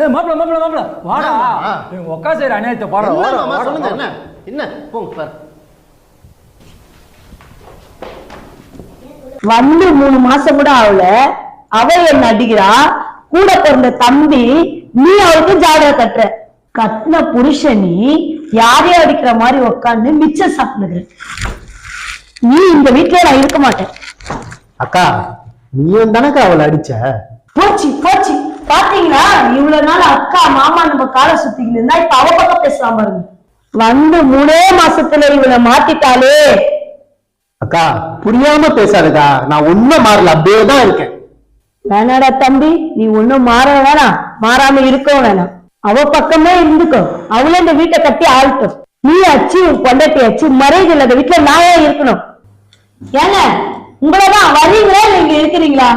ஏய் மாப்பிள மாப்பிள மாப்பிள. வாடா. உக்கா சைடு அநியாயத்தை பாரு என்ன. என்ன? என்ன போங்க சார் வந்து மூணு மாசம் கூட ஆகல. அவ என்ன அடிக்கிறா கூட பிறந்த தம்பி நீ அவளுக்கு ஜாடகை கட்டுற. கட்டின புருஷன் நீ யாரையும் அடிக்கிற மாதிரி உட்காந்து மிச்சம் சாப்பிடுது. நீ இந்த வீட்டுல நான் இருக்க மாட்டேன். அக்கா நீயும் தானக்கா அவளை அடிச்ச? போச்சு போச்சு பாத்தீங்களா? இவ்வளவு நாள் அக்கா மாமா நம்ம காலை சுத்திக்கிட்டு இருந்தா இப்ப அவ பக்கம் பேசலாம் பாருங்க. வந்து மூணே மாசத்துல இவளை மாத்திட்டாலே. அக்கா புரியாம பேசாதக்கா. நான் ஒண்ணும் மாறல அப்படியே தான் இருக்கேன். வேணாடா தம்பி நீ ஒண்ணும் மாற வேணாம். மாறாம இருக்கவும் வேணாம். அவ பக்கமே இருந்துக்கோ. அவளே இந்த வீட்டை கட்டி ஆளட்டும். நீ அச்சு உன் பொண்டாட்டி அச்சு மறைவு இல்லாத வீட்டுல நான் ஏன் இருக்கணும். ஏங்க உங்களதான் வரீங்களா இங்க இருக்கிறீங்களா?